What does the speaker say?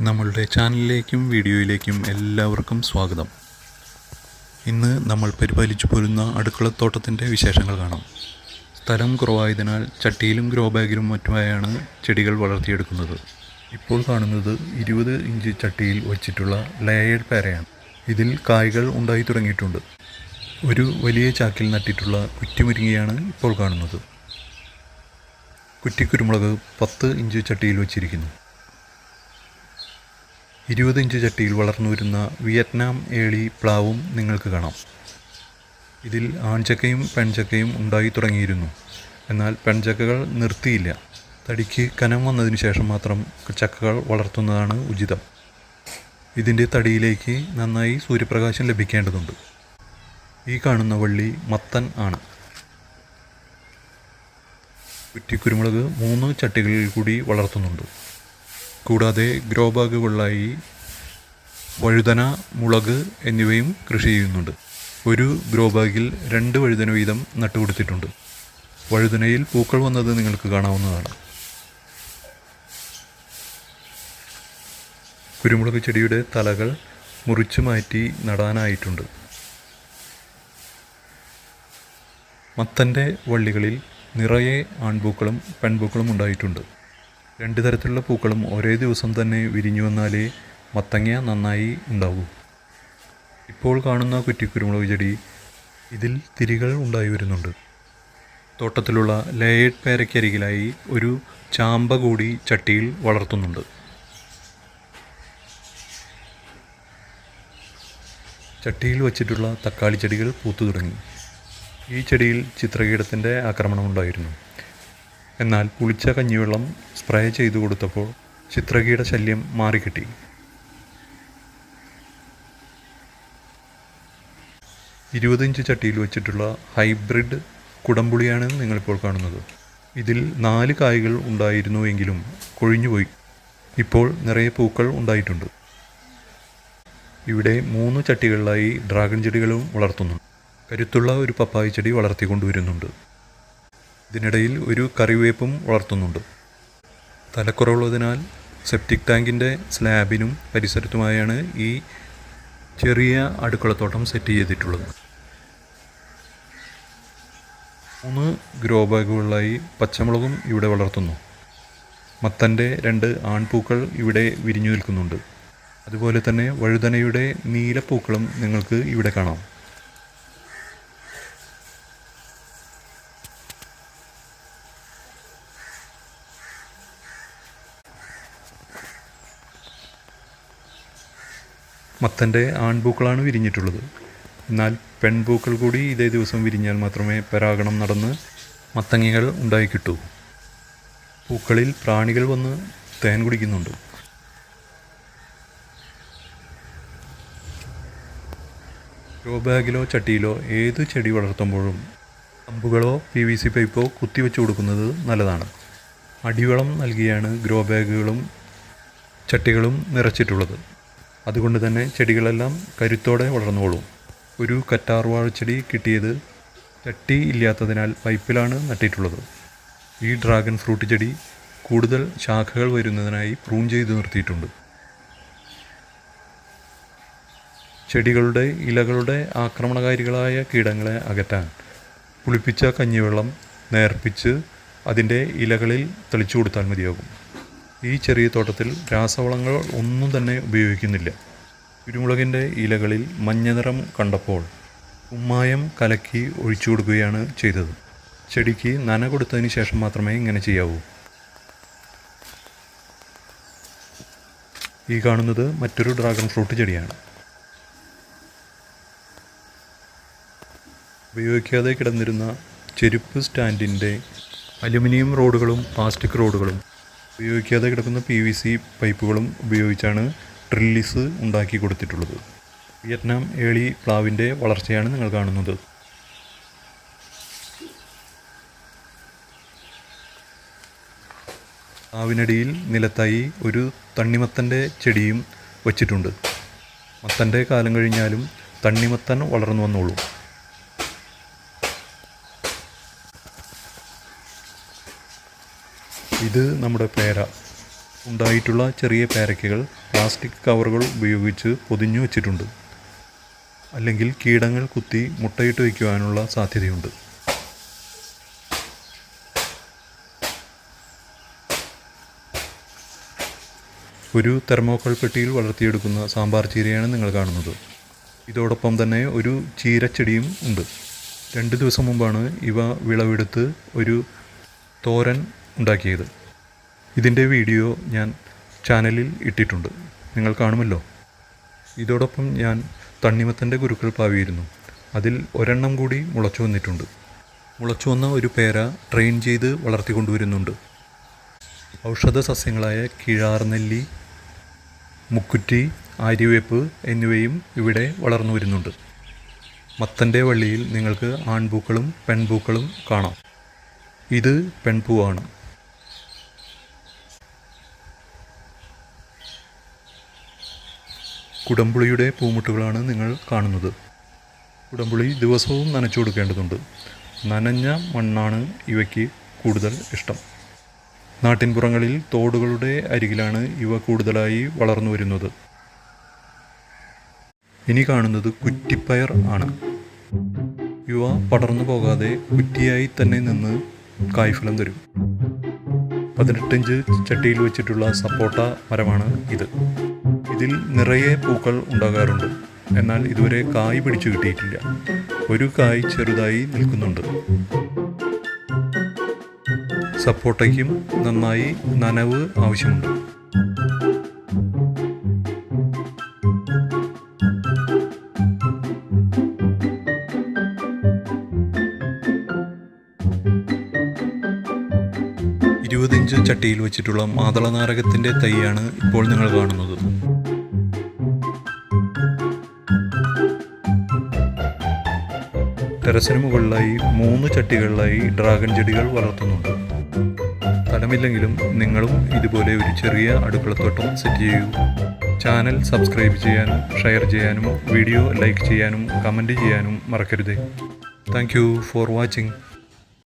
നമ്മളുടെ ചാനലിലേക്കും വീഡിയോയിലേക്കും എല്ലാവർക്കും സ്വാഗതം. ഇന്ന് നമ്മൾ പരിപാലിച്ചു പോരുന്ന അടുക്കളത്തോട്ടത്തിന്റെ വിശേഷങ്ങൾ കാണാം. സ്ഥലം കുറവായതിനാൽ ചട്ടിയിലും ഗ്രോ ബാഗിലും മറ്റുമായാണ് ചെടികൾ വളർത്തിയെടുക്കുന്നത്. ഇപ്പോൾ കാണുന്നത് ഇരുപത് ഇഞ്ച് ചട്ടിയിൽ വച്ചിട്ടുള്ള ലേയേഡ് പേരയാണ്. ഇതിൽ കായ്കൾ ഉണ്ടായി തുടങ്ങിയിട്ടുണ്ട്. ഒരു വലിയ ചാക്കിൽ നട്ടിട്ടുള്ള കുറ്റിമുരിങ്ങയാണ് ഇപ്പോൾ കാണുന്നത്. കുറ്റിക്കുരുമുളക് പത്ത് ഇഞ്ച് ചട്ടിയിൽ വച്ചിരിക്കുന്നു. ഇരുപത് ഇഞ്ച് ചട്ടിയിൽ വളർന്നു വരുന്ന വിയറ്റ്നാം ഏളി പ്ലാവും നിങ്ങൾക്ക് കാണാം. ഇതിൽ ആൺചക്കയും പെൺചക്കയും ഉണ്ടായി തുടങ്ങിയിരുന്നു. എന്നാൽ പെൺചക്കകൾ നിർത്തിയില്ല. തടിക്ക് കനം വന്നതിന് ശേഷം മാത്രം ചക്കകൾ വളർത്തുന്നതാണ് ഉചിതം. ഇതിന്റെ തടിയിലേക്ക് നന്നായി സൂര്യപ്രകാശം ലഭിക്കേണ്ടതുണ്ട്. ഈ കാണുന്ന വള്ളി മത്തൻ ആണ്. കുറ്റിക്കുരുമുളക് മൂന്ന് ചട്ടികളിൽ കൂടി വളർത്തുന്നുണ്ട്. കൂടാതെ ഗ്രോ ബാഗുകളിലായി വഴുതന മുളക് എന്നിവയും കൃഷി ചെയ്യുന്നുണ്ട്. ഒരു ഗ്രോ ബാഗിൽ രണ്ട് വഴുതന വീതം നട്ടുകൊടുത്തിട്ടുണ്ട്. വഴുതനയിൽ പൂക്കൾ വന്നത് നിങ്ങൾക്ക് കാണാവുന്നതാണ്. കുരുമുളക് ചെടിയുടെ തലകൾ മുറിച്ചു മാറ്റി നടാനായിട്ടുണ്ട്. മത്തന്റെ വള്ളികളിൽ നിറയെ ആൺപൂക്കളും പെൺപൂക്കളും ഉണ്ടായിട്ടുണ്ട്. രണ്ട് തരത്തിലുള്ള പൂക്കളും ഒരേ ദിവസം തന്നെ വിരിഞ്ഞു വന്നാലേ മത്തങ്ങ നന്നായി ഉണ്ടാകൂ ഇപ്പോൾ കാണുന്ന കുറ്റിക്കുരുമുളക് ചെടി ഇതിൽ തിരികൾ ഉണ്ടായി വരുന്നുണ്ട്. തോട്ടത്തിലുള്ള ലേയേഡ് പേരയ്ക്കരികിലായി ഒരു ചാമ്പ കൂടി ചട്ടിയിൽ വളർത്തുന്നുണ്ട്. ചട്ടിയിൽ വച്ചിട്ടുള്ള തക്കാളി ചെടികൾ പൂത്തു തുടങ്ങി. ഈ ചെടിയിൽ ചിത്രകീടത്തിന്റെ ആക്രമണം ഉണ്ടായിരുന്നു. എന്നാൽ പുളിച്ച കഞ്ഞിവെള്ളം സ്പ്രേ ചെയ്തു കൊടുത്തപ്പോൾ ചിത്രകീട ശല്യം മാറിക്കിട്ടി. ഇരുപത് ഇഞ്ച് ചട്ടിയിൽ വെച്ചിട്ടുള്ള ഹൈബ്രിഡ് കുടംപുളിയാണ് നിങ്ങളിപ്പോൾ കാണുന്നത്. ഇതിൽ നാല് കായ്കൾ ഉണ്ടായിരുന്നു എങ്കിലും കൊഴിഞ്ഞുപോയി. ഇപ്പോൾ നിറയെ പൂക്കൾ ഉണ്ടായിട്ടുണ്ട്. ഇവിടെ മൂന്ന് ചട്ടികളിലായി ഡ്രാഗൺ ചെടികളും വളർത്തുന്നു. കരുത്തുള്ള ഒരു പപ്പായ ചെടി വളർത്തിക്കൊണ്ടുവരുന്നുണ്ട്. ഇതിനിടയിൽ ഒരു കറിവേപ്പും വളർത്തുന്നുണ്ട്. തലക്കുറവുള്ളതിനാൽ സെപ്റ്റിക് ടാങ്കിന്റെ സ്ലാബിനും പരിസരത്തുമായാണ് ഈ ചെറിയ അടുക്കളത്തോട്ടം സെറ്റ് ചെയ്തിട്ടുള്ളത്. മൂന്ന് ഗ്രോ ബാഗുകളിലായി പച്ചമുളകും ഇവിടെ വളർത്തുന്നു. മത്തന്റെ രണ്ട് ആൺപൂക്കൾ ഇവിടെ വിരിഞ്ഞു നിൽക്കുന്നുണ്ട്. അതുപോലെ തന്നെ വഴുതനയുടെ നീലപ്പൂക്കളും നിങ്ങൾക്ക് ഇവിടെ കാണാം. മത്തന്റെ ആൺപൂക്കളാണ് വിരിഞ്ഞിട്ടുള്ളത്. എന്നാൽ പെൺപൂക്കൾ കൂടി ഇതേ ദിവസം വിരിഞ്ഞാൽ മാത്രമേ പരാഗണം നടന്ന് മത്തങ്ങകൾ ഉണ്ടായി കിട്ടൂ പൂക്കളിൽ പ്രാണികൾ വന്ന് തേൻ കുടിക്കുന്നുണ്ട്. ഗ്രോ ബാഗിലോ ചട്ടിയിലോ ഏത് ചെടി വളർത്തുമ്പോഴും കമ്പുകളോ പി വി സി പൈപ്പോ കുത്തിവെച്ച് കൊടുക്കുന്നത് നല്ലതാണ്. അടിവളം നൽകിയാണ് ഗ്രോ ബാഗുകളും ചട്ടികളും നിറച്ചിട്ടുള്ളത്. അതുകൊണ്ട് തന്നെ ചെടികളെല്ലാം കരുത്തോടെ വളർന്നോളും ഒരു കറ്റാർവാഴ ചെടി കിട്ടിയത് ചട്ടി ഇല്ലാത്തതിനാൽ പൈപ്പിലാണ് നട്ടിട്ടുള്ളത്. ഈ ഡ്രാഗൺ ഫ്രൂട്ട് ചെടി കൂടുതൽ ശാഖകൾ വരുന്നതിനായി പ്രൂൺ ചെയ്തു നിർത്തിയിട്ടുണ്ട്. ചെടികളുടെ ഇലകളുടെ ആക്രമണകാരികളായ കീടങ്ങളെ അകറ്റാൻ പുളിപ്പിച്ച കഞ്ഞിവെള്ളം നേർപ്പിച്ച് അതിന്റെ ഇലകളിൽ തെളിച്ചു കൊടുത്താൽ മതിയാകും. ഈ ചെറിയ തോട്ടത്തിൽ രാസവളങ്ങൾ ഒന്നും തന്നെ ഉപയോഗിക്കുന്നില്ല. കുരുമുളകിന്റെ ഇലകളിൽ മഞ്ഞ നിറം കണ്ടപ്പോൾ ഉമ്മായം കലക്കി ഒഴിച്ചു കൊടുക്കുകയാണ് ചെയ്തത്. ചെടിക്ക് നന കൊടുത്തതിന് ശേഷം മാത്രമേ ഇങ്ങനെ ചെയ്യാവൂ. ഈ കാണുന്നത് മറ്റൊരു ഡ്രാഗൺ ഫ്രൂട്ട് ചെടിയാണ്. ഉപയോഗിക്കാതെ കിടന്നിരുന്ന ചെരുപ്പ് സ്റ്റാൻഡിന്റെ അലുമിനിയം റോഡുകളും പ്ലാസ്റ്റിക് റോഡുകളും ഉപയോഗിക്കാതെ കിടക്കുന്ന പി വി സി പൈപ്പുകളും ഉപയോഗിച്ചാണ് ട്രില്ലിസ് ഉണ്ടാക്കി കൊടുത്തിട്ടുള്ളത്. വിയറ്റ്നാം ഏളി പ്ലാവിന്റെ വളർച്ചയാണ് നിങ്ങൾ കാണുന്നത്. പ്ലാവിനടിയിൽ നിലത്തായി ഒരു തണ്ണിമത്തന്റെ ചെടിയും വച്ചിട്ടുണ്ട്. മത്തന്റെ കാലം കഴിഞ്ഞാലും തണ്ണിമത്തൻ വളർന്നു വന്നോളൂ. ഇത് നമ്മുടെ പേര. ഉണ്ടായിട്ടുള്ള ചെറിയ പേരയ്ക്കകൾ പ്ലാസ്റ്റിക് കവറുകൾ ഉപയോഗിച്ച് പൊതിഞ്ഞു വച്ചിട്ടുണ്ട്. അല്ലെങ്കിൽ കീടങ്ങൾ കുത്തി മുട്ടയിട്ട് വയ്ക്കുവാനുള്ള സാധ്യതയുണ്ട്. ഒരു തെർമോക്കോൾ പെട്ടിയിൽ വളർത്തിയെടുക്കുന്ന സാമ്പാർ ചീരയാണ് നിങ്ങൾ കാണുന്നത്. ഇതോടൊപ്പം തന്നെ ഒരു ചീരച്ചെടിയും ഉണ്ട്. രണ്ട് ദിവസം മുമ്പാണ് ഇവ വിളവെടുത്ത് ഒരു തോരൻ ഉണ്ടാക്കിയത്. ഇതിന്റെ വീഡിയോ ഞാൻ ചാനലിൽ ഇട്ടിട്ടുണ്ട്. നിങ്ങൾ കാണുമല്ലോ. ഇതോടൊപ്പം ഞാൻ തണ്ണിമത്തന്റെ കുരുക്കൾ പാവിയിരുന്നു. അതിൽ ഒരെണ്ണം കൂടി മുളച്ചു വന്നിട്ടുണ്ട്. മുളച്ചു വന്ന ഒരു പേര ട്രെയിൻ ചെയ്ത് വളർത്തിക്കൊണ്ടുവരുന്നുണ്ട് ഔഷധ സസ്യങ്ങളായ കിഴാർനെല്ലി മുക്കുറ്റി ആര്യവേപ്പ് എന്നിവയും ഇവിടെ വളർന്നു വരുന്നുണ്ട്. മത്തന്റെ വള്ളിയിൽ നിങ്ങൾക്ക് ആൺപൂക്കളും പെൺപൂക്കളും കാണാം. ഇത് പെൺപൂവാണ്. കുടംപുളിയുടെ പൂമുട്ടുകളാണ് നിങ്ങൾ കാണുന്നത്. കുടംപുളി ദിവസവും നനച്ചു കൊടുക്കേണ്ടതുണ്ട്. നനഞ്ഞ മണ്ണാണ് ഇവയ്ക്ക് കൂടുതൽ ഇഷ്ടം. നാട്ടിൻപുറങ്ങളിൽ തോടുകളുടെ അരികിലാണ് ഇവ കൂടുതലായി വളർന്നു വരുന്നത്. ഇനി കാണുന്നത് കുറ്റിപ്പയർ ആണ്. ഇവ പടർന്നു പോകാതെ കുറ്റിയായി തന്നെ നിന്ന് കായ്ഫലം തരും. പതിനെട്ടിഞ്ച് ചട്ടിയിൽ വെച്ചിട്ടുള്ള സപ്പോട്ട മരമാണ് ഇത്. ഇതിൽ നിറയെ പൂക്കൾ ഉണ്ടാകാറുണ്ട്. എന്നാൽ ഇതുവരെ കായ് പിടിച്ചു കിട്ടിയിട്ടില്ല. ഒരു കായ് ചെറുതായി നിൽക്കുന്നുണ്ട്. സപ്പോട്ടയ്ക്കും നന്നായി നനവ് ആവശ്യമുണ്ട്. ഇരുപതിഞ്ച് ചട്ടിയിൽ വെച്ചിട്ടുള്ള മാതള നാരകത്തിന്റെ തൈയാണ് ഇപ്പോൾ നിങ്ങൾ കാണുന്നത്. ടെറസിന് മുകളിലായി മൂന്ന് ചട്ടികളിലായി ഡ്രാഗൺ ചെടികൾ വളർത്തുന്നുണ്ട്. സ്ഥലമില്ലെങ്കിലും നിങ്ങളും ഇതുപോലെ ഒരു ചെറിയ അടുക്കളത്തോട്ടം സെറ്റ് ചെയ്യൂ. ചാനൽ സബ്സ്ക്രൈബ് ചെയ്യാനും ഷെയർ ചെയ്യാനും വീഡിയോ ലൈക്ക് ചെയ്യാനും കമന്റ് ചെയ്യാനും മറക്കരുത്. Thank you for watching.